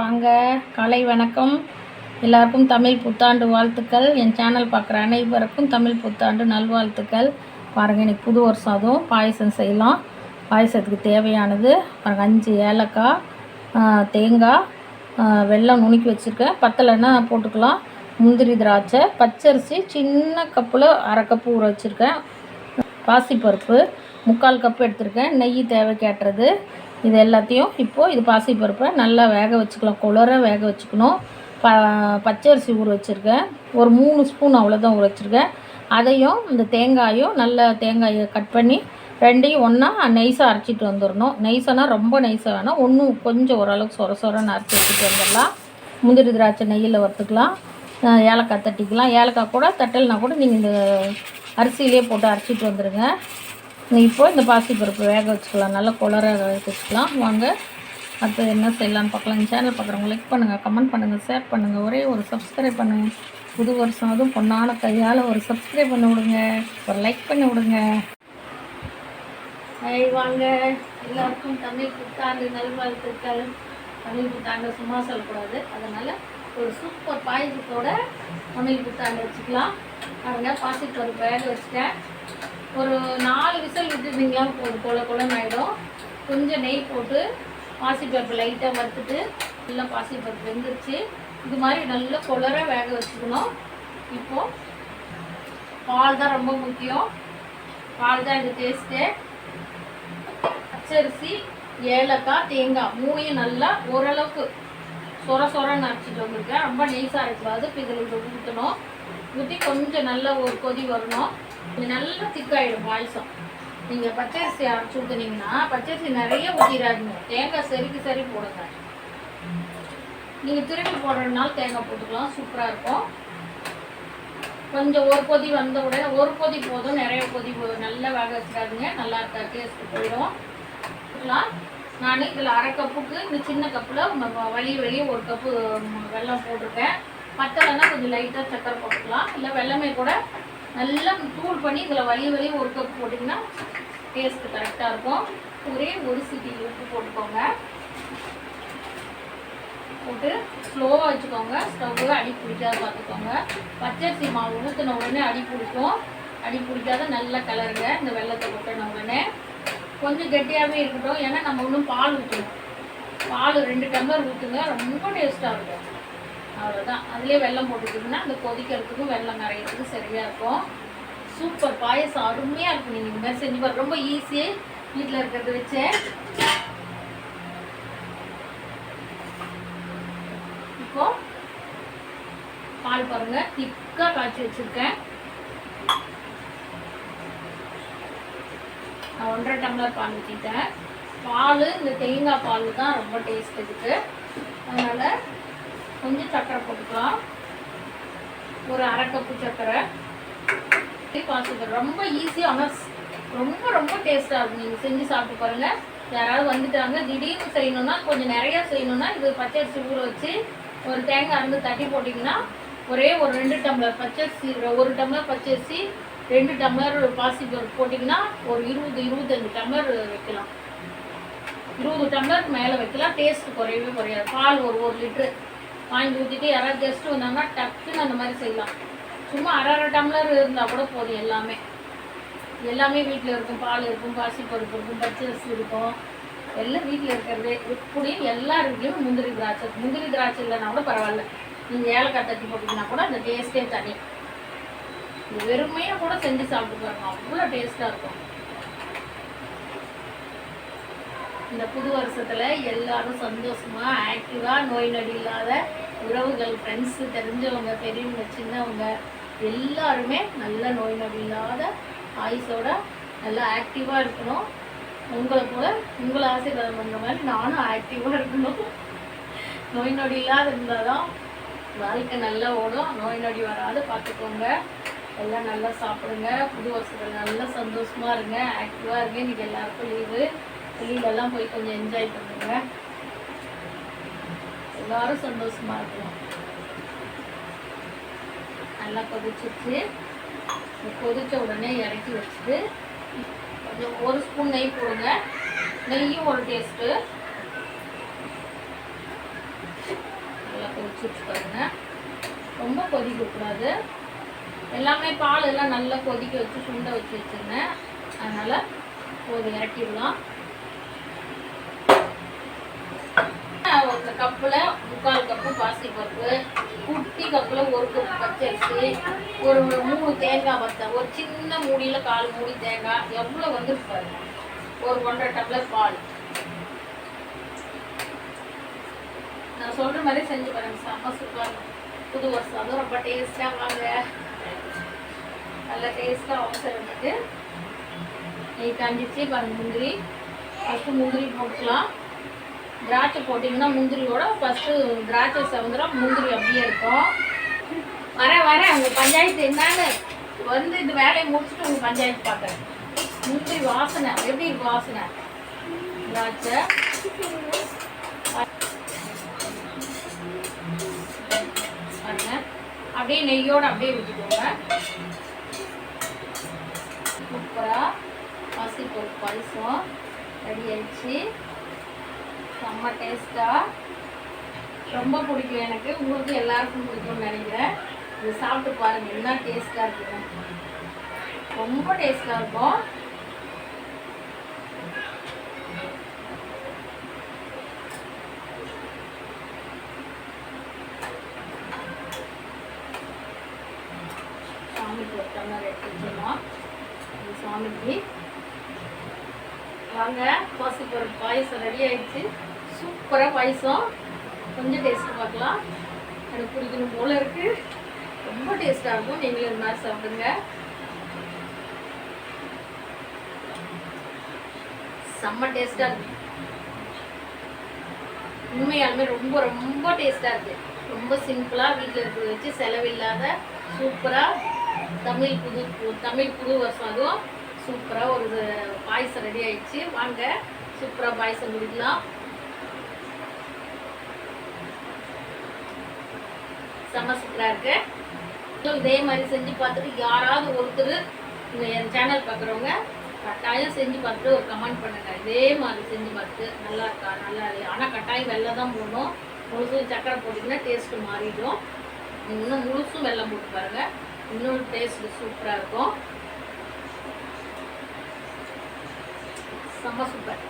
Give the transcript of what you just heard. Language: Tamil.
வாங்க. காலை வணக்கம். எல்லாருக்கும் தமிழ் புத்தாண்டு வாழ்த்துக்கள். என் சேனல் பார்க்குற அனைவருக்கும் தமிழ் புத்தாண்டு நல்வாழ்த்துக்கள். பாருங்கள் இன்றைக்கி புது வருஷம் அதுவும் பாயசம் செய்யலாம். பாயசத்துக்கு தேவையானது பாருங்கள் அஞ்சு ஏலக்காய் தேங்காய் வெள்ளம் வெல்லம் நுணுக்கி வச்சுருக்கேன். பத்தலைன்னா போட்டுக்கலாம். முந்திரி திராட்சை பச்சரிசி சின்ன கப்பில் அரை கப்பு ஊற வச்சுருக்கேன். பாசிப்பருப்பு முக்கால் கப் எடுத்திருக்கேன். நெய் தேவை கேட்டுறது இது எல்லாத்தையும் இப்போது இது பாசிப்பருப்பை நல்லா வேக வச்சுக்கலாம். குளர வேக வச்சுக்கணும். ப பச்சரிசி ஊற வச்சுருக்கேன். ஒரு மூணு ஸ்பூன் அவ்வளோதான் ஊற வச்சுருக்கேன். அதையும் இந்த தேங்காயும் நல்லா தேங்காயை கட் பண்ணி ரெண்டையும் ஒன்றா நைஸாக அரைச்சிட்டு வந்துடணும். நைஸானா ரொம்ப நைஸாக வேணாம். ஒன்றும் கொஞ்சம் ஓரளவுக்கு சொர சொரன்னு அரைச்சி வச்சுட்டு வந்துடலாம். முந்திரி திராட்சை நெய்யில் வறுத்துக்கலாம். ஏலக்காய் தட்டிக்கலாம். ஏலக்காய் கூட தட்டலைனா கூட நீங்கள் இந்த அரிசியிலே போட்டு அரைச்சிட்டு வந்துடுங்க இப்போ இந்த பாசிப்பருப்பு வேக வச்சுக்கலாம். நல்லா குளர வச்சுக்கலாம். வாங்க. அடுத்து என்ன செய்யலாம்னு பார்க்கலாம். இந்த சேனல் பார்க்குறவங்க லைக் பண்ணுங்கள் கமெண்ட் பண்ணுங்கள் ஷேர் பண்ணுங்கள் ஒரே ஒரு சப்ஸ்கிரைப் பண்ணுங்கள் புது வருஷம் அதுவும் பொண்ணான கையால் ஒரு சப்ஸ்கிரைப் பண்ணி விடுங்க. ஒரு லைக் பண்ணி விடுங்க. ஐ வாங்க. எல்லாருக்கும் தமிழ் புத்தாண்டு நல்வாழ்த்துக்கள். தமிழ் புத்தாண்டு சும்மா சொல்லக்கூடாது. அதனால் ஒரு சூப்பர் பாயசத்தோட தமிழ் புத்தாண்டு வச்சுக்கலாம். பாருங்க பாசிப்பருப்பு வேக வச்சுட்டேன். ஒரு நாலு விசில் விட்டுருந்தீங்களா போதும் கொல கொலன்னு ஆகிடும் கொஞ்சம் நெய் போட்டு பாசிப்பருப்பு லைட்டாக வறுத்துட்டு நல்லா பாசிப்பருப்பு வெந்துருச்சு. இது மாதிரி நல்லா கொலர வேக வச்சுக்கணும். இப்போது பால் தான் ரொம்ப முக்கியம். பால் தான் இந்த டேஸ்ட்டு பச்சரிசி ஏலக்காய் தேங்காய் மூவையும் நல்லா ஓரளவுக்கு சொர சொரன்னு அரைச்சிட்டு வந்திருக்கேன். ரொம்ப நெய்ஸாக இருக்கக்கூடாது இப்போ இதில் ஊற்றணும். ஊற்றி கொஞ்சம் நல்லா ஒரு கொதி வரணும். இது நல்லா திக்காயிடும் பாயசம். நீங்கள் பச்சரிசி அரைச்சி ஊற்றுனீங்கன்னா பச்சரிசி நிறைய ஊற்றிடாதீங்க தேங்காய் சரிக்கு சரி போடுங்க. நீங்கள் திரும்பி போடுறதுனால தேங்காய் போட்டுக்கலாம். சூப்பராக இருக்கும். கொஞ்சம் ஒரு கொதி வந்த உடனே ஒரு கொதி போதும். நிறைய கொதி நல்லா வேக வச்சிடாதீங்க. நல்லா இருக்கா? டேஸ்ட் போயிடும். நான் இதில் அரை கப்புக்கு இந்த சின்ன கப்பில் வலி வழியே ஒரு கப்பு வெல்லம் போட்டிருக்கேன். பத்தலைன்னா கொஞ்சம் லைட்டாக சக்கரை போட்டுக்கலாம். இல்லை வெள்ளமே கூட நல்லா தூள் பண்ணி இதில் வலிய வலிய ஒரு கப் போட்டிங்கன்னா டேஸ்ட்டு கரெக்டாக இருக்கும். ஒரே ஒரு சிட்டி உப்பு போட்டுக்கோங்க. போட்டு ஸ்லோவாக வச்சுக்கோங்க. ஸ்டவ்வு அடி பிடிக்காத பார்த்துக்கோங்க பச்சரிசி மாவு ஊற்றின உடனே அடி பிடிக்கும். அடி பிடிக்காத நல்லா கலருங்க இந்த வெள்ளத்தை கொட்டின உடனே கொஞ்சம் கெட்டியாகவே இருக்கட்டும். ஏன்னா நம்ம இன்னும் பால் ஊற்றணும் பால் ரெண்டு டம்ளர் ஊற்றுங்க ரொம்ப டேஸ்ட்டாக இருக்கும். அவ்வளோதான் அதுலேயே வெள்ளம் போட்டுக்கிட்டிங்கன்னா அந்த கொதிக்கிறதுக்கும் வெள்ளம் நிறையிறதுக்கும் சரியாக இருக்கும். சூப்பர். பாயசம் அருமையாக இருக்கும். நீங்கள் இந்த மாதிரி செஞ்சு பாருங்க. ரொம்ப ஈஸி வீட்டில் இருக்கிறத வச்சு. இப்போ பால் பாருங்கள் திக்காக காய்ச்சி வச்சுருக்கேன். நான் ஒன்றரை டம்ளர் பால் ஊற்றிட்டேன் பால் இந்த தேங்காய் பால் தான் ரொம்ப டேஸ்ட் இருக்குது அதனால் கொஞ்சம் சர்க்கரை போட்டுக்கலாம். ஒரு அரை கப்பு சர்க்கரை பாசிப்பருப்பு. ரொம்ப ஈஸியாக ஆனால் ரொம்ப ரொம்ப டேஸ்ட்டாக இருக்கும். நீங்கள் செஞ்சு சாப்பிட்டு பாருங்கள் யாராவது வந்துட்டாங்க திடீர்னு செய்யணும்னா கொஞ்சம் நிறையா செய்யணும்னா இது பச்சரிசி ஊற வச்சு ஒரு தேங்காய் அருந்து தட்டி போட்டிங்கன்னா ஒரே ஒரு ரெண்டு டம்ளர் பச்சரிசி ஒரு டம்ளர் பச்சரிசி ரெண்டு டம்ளர் பாசிப்பருப்பு போட்டிங்கன்னா ஒரு இருபது இருபத்தஞ்சு டம்ளர் வைக்கலாம். இருபது டம்ளருக்கு மேலே வைக்கலாம். டேஸ்ட் குறையவே குறையாது. பால் ஒரு ஒரு லிட்ரு வாங்கி ஊற்றிட்டு யாராவது கெஸ்ட்டு வந்தாங்கன்னா டக்குன்னு அந்த மாதிரி செய்யலாம். சும்மா அரை அரை டம்ளர் இருந்தால் கூட போதும் எல்லாமே. எல்லாமே வீட்டில் இருக்கும். பால் இருக்கும் பாசிப்பருப்பு இருக்கும் பச்சரிசி இருக்கும். எல்லாம் வீட்டில் இருக்கிறது. இப்படி எல்லா வீட்லேயும் முந்திரி திராட்சை முந்திரி திராட்சை இல்லைன்னா கூட பரவாயில்ல. நீங்கள் ஏலக்காய் தட்டி போட்டிங்கன்னா கூட அந்த டேஸ்ட்டே தனி. வெறுமையாக கூட செஞ்சு சாப்பிட்டு பாருங்க. அவ்வளோ டேஸ்ட்டாக இருக்கும். இந்த புது வருஷத்துல எல்லாரும் சந்தோஷமா ஆக்டிவா நோய் நொடி இல்லாத உறவுகள் ஃப்ரெண்ட்ஸு தெரிஞ்சவங்க பெரியவங்க சின்னவங்க எல்லாருமே நல்ல நோய் நொடி இல்லாத ஆயுசோட நல்லா ஆக்டிவா இருக்கணும். உங்களை போல உங்களை ஆசீர்வாதம் பண்ணுற மாதிரி நானும் ஆக்டிவா இருக்கணும். நோய் நொடி இல்லாத இருந்தால் தான் வாழ்க்கை நல்லா ஓடும். நோய் நொடி வராது பார்த்துக்கோங்க. எல்லாம் நல்லா சாப்பிடுங்க. புது வருஷத்துல நல்லா சந்தோஷமா இருங்க. ஆக்டிவா இருங்க. இன்னைக்கு எல்லாருக்கும் லீவு வெளியிலலாம் போய் கொஞ்சம் என்ஜாய் பண்ணுங்க. எல்லாரும் சந்தோஷமா இருக்கலாம். நல்லா கொதிச்சிருச்சு. கொதிச்ச உடனே இறக்கி வச்சுட்டு கொஞ்சம் ஒரு ஸ்பூன் நெய் போடுங்க. நெய்யும் ஒரு டேஸ்ட்டு நல்லா கொதிச்சு பாருங்க. ரொம்ப கொதிக்கக்கூடாது எல்லாமே பால் எல்லாம் நல்லா கொதிக்க வச்சு சுண்ட வச்சு வச்சுருந்தேன். அதனால் போது இறக்கிடலாம். ஒரு கப்பில் முக்கால் கப்பு பாசிப்பருப்பு குட்டி கப்பில் ஒரு கப்பு பச்சரிசி ஒரு மூணு தேங்காய் வத்த ஒரு சின்ன மூடியில் கால் மூடி தேங்காய் எவ்வளோ வந்து பாருங்க. ஒரு ஒன்றரை டம்ளர் பால். நான் சொல்கிற மாதிரி செஞ்சு பாருங்க. செம்ம சூப்பர் புது வருஷம் அதுவும் ரொம்ப டேஸ்ட்டாக வாங்க. நல்ல டேஸ்ட்டாக அவசரத்துக்கு நெய் காஞ்சிச்சு பாருங்க முந்திரி. ஃபஸ்ட்டு முந்திரி போட்டுக்கலாம். திராட்சை போட்டிங்கன்னா முந்திரியோட ஃபஸ்ட்டு திராட்சை சவுந்தரம் முந்திரி அப்படியே இருக்கும். வரேன் வரேன் உங்கள் பஞ்சாயத்து என்னன்னு வந்து இந்த வேலையை முடிச்சுட்டு உங்கள் பஞ்சாயத்து பார்க்குறேன். முந்திரி வாசனை எப்படி இருக்கு வாசனை? திராட்சை. பாருங்க. அப்படியே நெய்யோடு அப்படியே விட்டுக்கோங்க. சூப்பராக பசிப்பருப்பு பாயசம் ரெடி ஆயிடுச்சு. செம்ம டேஸ்ட்டாக ரொம்ப பிடிக்கும் எனக்கு. உங்களுக்கு எல்லாருக்கும் பிடிக்கும்னு நினைக்கிறேன். இது சாப்பிட்டு பாருங்கள் என்ன டேஸ்ட்டாக இருக்குன்னு. ரொம்ப டேஸ்ட்டாக இருக்கும். சாமிக்கு ஒரு டம்ளர் எடுத்து சாமிக்கு. வாங்க பாசிப்பருப்பு பாயசம் ரெடி ஆயிடுச்சு. சூப்பராக பாயசம். கொஞ்சம் டேஸ்ட்டு பார்க்கலாம். எனக்கு பிடிக்கணும் போல இருக்குது ரொம்ப டேஸ்ட்டாக இருக்கும். நீங்களும் இந்த மாதிரி சாப்பிடுங்க. செம்ம டேஸ்ட்டாக இருக்கு. உண்மையாலுமே ரொம்ப ரொம்ப டேஸ்ட்டாக இருக்குது ரொம்ப சிம்பிளாக வீட்டில் இருக்கிறத வச்சு செலவில்லாத சூப்பராக தமிழ் புது தமிழ் புது வருஷம் அதுவும் சூப்பராக ஒரு பாயசம் ரெடி ஆயிடுச்சு. வாங்க சூப்பராக பாயசம் குடிக்கலாம். செம்ம சூப்பராக இருக்கு. இதே மாதிரி செஞ்சு பார்த்துட்டு யாராவது ஒருத்தர் என் சேனல் பார்க்குறவங்க கட்டாயம் செஞ்சு பார்த்துட்டு ஒரு கமெண்ட் பண்ணுங்கள் இதே மாதிரி செஞ்சு பார்த்துட்டு நல்லா இருக்கா? நல்லா இல்லையா? ஆனால் கட்டாயம் வெள்ளை தான் போடணும். முழுசும் சக்கரை போட்டிங்கன்னா டேஸ்ட்டு மாறிடும். இன்னும் முழுசும் வெள்ளம் போட்டு பாருங்கள் இன்னும் டேஸ்ட் சூப்பராக இருக்கும். செம்ம சூப்பர்.